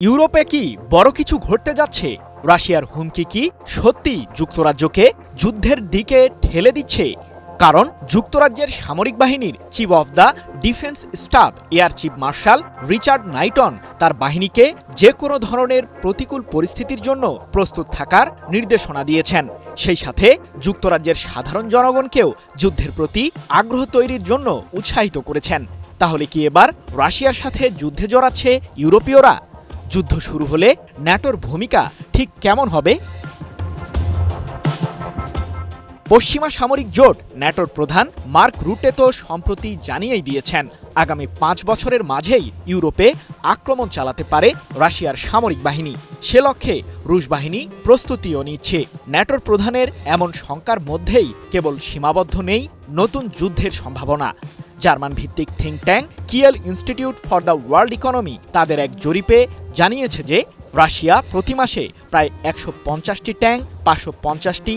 ইউরোপে কি বড় কিছু ঘটতে যাচ্ছে? রাশিয়ার হুমকি কি সত্যি যুক্তরাজ্যকে যুদ্ধের দিকে ঠেলে দিচ্ছে? কারণ যুক্তরাজ্যের সামরিক বাহিনীর chief of the defence staff, air chief marshal Richard Knighton, তার বাহিনীকে যে কোনো ধরনের প্রতিকূল পরিস্থিতির জন্য প্রস্তুত থাকার নির্দেশনা দিয়েছেন। সেই সাথে যুক্তরাজ্যের সাধারণ জনগণকেও যুদ্ধের প্রতি আগ্রহ তৈরির জন্য উৎসাহিত করেছেন। তাহলে কি এবার রাশিয়ার সাথে যুদ্ধে জড়াচ্ছে ইউরোপীয়রা? যুদ্ধ শুরু হলে ন্যাটোর ভূমিকা ঠিক কেমন হবে? পশ্চিমা সামরিক জোট ন্যাটোর প্রধান মার্ক রুটে তো সম্প্রতি জানিয়েই দিয়েছেন, আগামী পাঁচ বছরের মাঝেই ইউরোপে আক্রমণ চালাতে পারে রাশিয়ার সামরিক বাহিনী। সে লক্ষ্যে রুশ বাহিনী প্রস্তুতিও নিচ্ছে। ন্যাটোর প্রধানের এমন শঙ্কার মধ্যেই কেবল সীমাবদ্ধ নেই নতুন যুদ্ধের সম্ভাবনা। জার্মান ভিত্তিক think tank Kiel Institute for the World Economy তাদের এক জরিপে জানিয়েছে যে রাশিয়া প্রতি মাসে প্রায় একশো পঞ্চাশটি ট্যাঙ্ক, পাঁচশো পঞ্চাশটি